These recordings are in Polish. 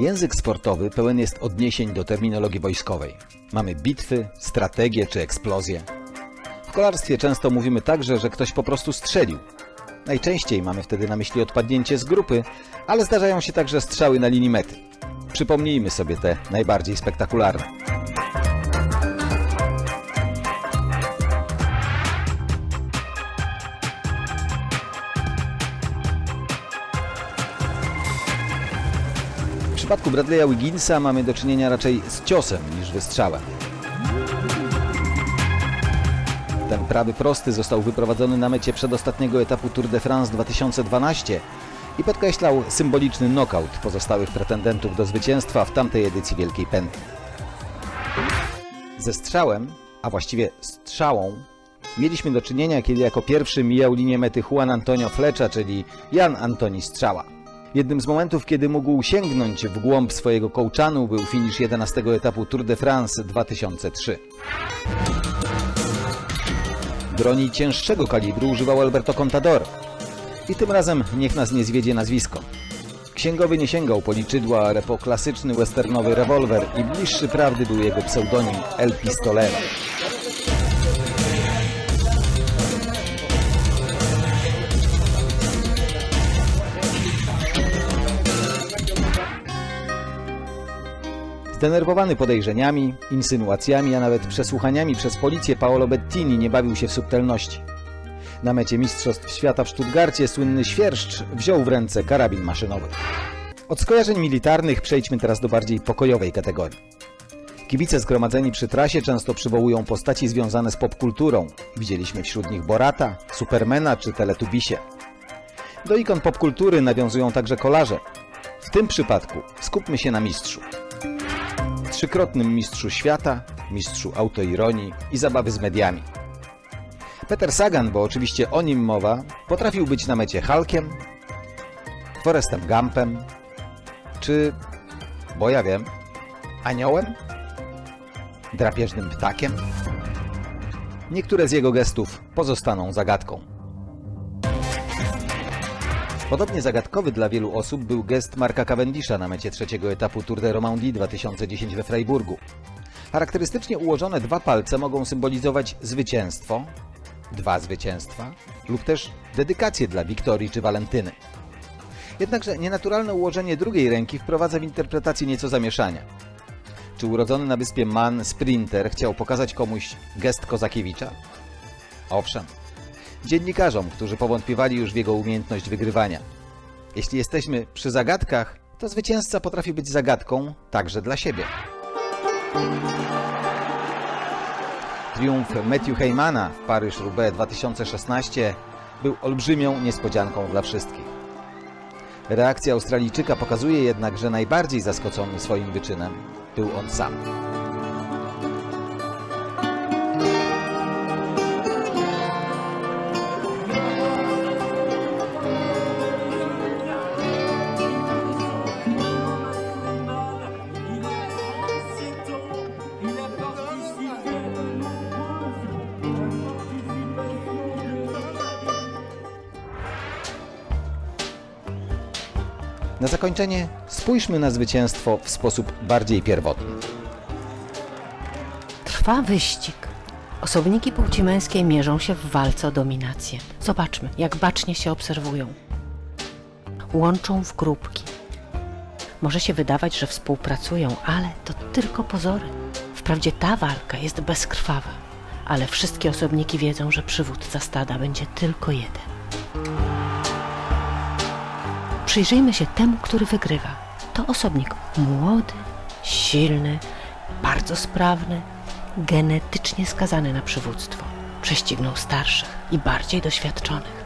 Język sportowy pełen jest odniesień do terminologii wojskowej. Mamy bitwy, strategie czy eksplozje. W kolarstwie często mówimy także, że ktoś po prostu strzelił. Najczęściej mamy wtedy na myśli odpadnięcie z grupy, ale zdarzają się także strzały na linii mety. Przypomnijmy sobie te najbardziej spektakularne. Przypadku Bradley'a Wigginsa mamy do czynienia raczej z ciosem niż wystrzałem. Ten prawy prosty został wyprowadzony na mecie przedostatniego etapu Tour de France 2012 i podkreślał symboliczny knockout pozostałych pretendentów do zwycięstwa w tamtej edycji Wielkiej Pętli. Ze strzałem, a właściwie strzałą, mieliśmy do czynienia, kiedy jako pierwszy mijał linię mety Juan Antonio Flecza, czyli Jan Antoni Strzała. Jednym z momentów, kiedy mógł sięgnąć w głąb swojego kołczanu, był finisz 11 etapu Tour de France 2003. Broni cięższego kalibru używał Alberto Contador. I tym razem niech nas nie zwiedzie nazwisko. Księgowy nie sięgał po liczydła, ale po klasyczny westernowy rewolwer i bliższy prawdy był jego pseudonim El Pistolero. Zdenerwowany podejrzeniami, insynuacjami, a nawet przesłuchaniami przez policję Paolo Bettini nie bawił się w subtelności. Na mecie Mistrzostw Świata w Stuttgarcie słynny świerszcz wziął w ręce karabin maszynowy. Od skojarzeń militarnych przejdźmy teraz do bardziej pokojowej kategorii. Kibice zgromadzeni przy trasie często przywołują postaci związane z popkulturą. Widzieliśmy wśród nich Borata, Supermana czy Teletubisie. Do ikon popkultury nawiązują także kolarze. W tym przypadku skupmy się na mistrzu trzykrotnym mistrzu świata, mistrzu autoironii i zabawy z mediami. Peter Sagan, bo oczywiście o nim mowa, potrafił być na mecie Hulkiem, Forestem Gumpem, czy, bo ja wiem, aniołem? Drapieżnym ptakiem? Niektóre z jego gestów pozostaną zagadką. Podobnie zagadkowy dla wielu osób był gest Marka Cavendisha na mecie trzeciego etapu Tour de Romandie 2010 we Freiburgu. Charakterystycznie ułożone dwa palce mogą symbolizować zwycięstwo, dwa zwycięstwa lub też dedykację dla Wiktorii czy Walentyny. Jednakże nienaturalne ułożenie drugiej ręki wprowadza w interpretację nieco zamieszania. Czy urodzony na wyspie Man sprinter chciał pokazać komuś gest Kozakiewicza? Owszem, dziennikarzom, którzy powątpiewali już w jego umiejętność wygrywania. Jeśli jesteśmy przy zagadkach, to zwycięzca potrafi być zagadką także dla siebie. Triumf Matthew Heymana w Paryż-Roubaix 2016 był olbrzymią niespodzianką dla wszystkich. Reakcja Australijczyka pokazuje jednak, że najbardziej zaskoczony swoim wyczynem był on sam. Na zakończenie spójrzmy na zwycięstwo w sposób bardziej pierwotny. Trwa wyścig. Osobniki płci męskiej mierzą się w walce o dominację. Zobaczmy, jak bacznie się obserwują. Łączą w grupki. Może się wydawać, że współpracują, ale to tylko pozory. Wprawdzie ta walka jest bezkrwawa, ale wszystkie osobniki wiedzą, że przywódca stada będzie tylko jeden. Przyjrzyjmy się temu, który wygrywa. To osobnik młody, silny, bardzo sprawny, genetycznie skazany na przywództwo. Prześcignął starszych i bardziej doświadczonych.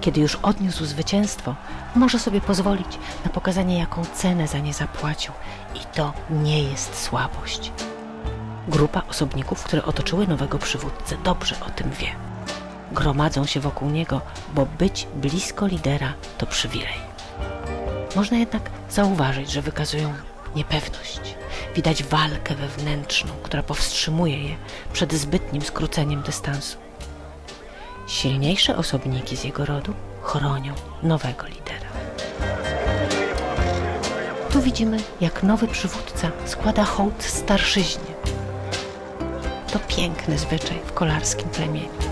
Kiedy już odniósł zwycięstwo, może sobie pozwolić na pokazanie, jaką cenę za nie zapłacił. I to nie jest słabość. Grupa osobników, które otoczyły nowego przywódcę, dobrze o tym wie gromadzą się wokół niego, bo być blisko lidera to przywilej. Można jednak zauważyć, że wykazują niepewność. Widać walkę wewnętrzną, która powstrzymuje je przed zbytnim skróceniem dystansu. Silniejsze osobniki z jego rodu chronią nowego lidera. tu widzimy, jak nowy przywódca składa hołd starszyźnie. To piękny zwyczaj w kolarskim plemieniu.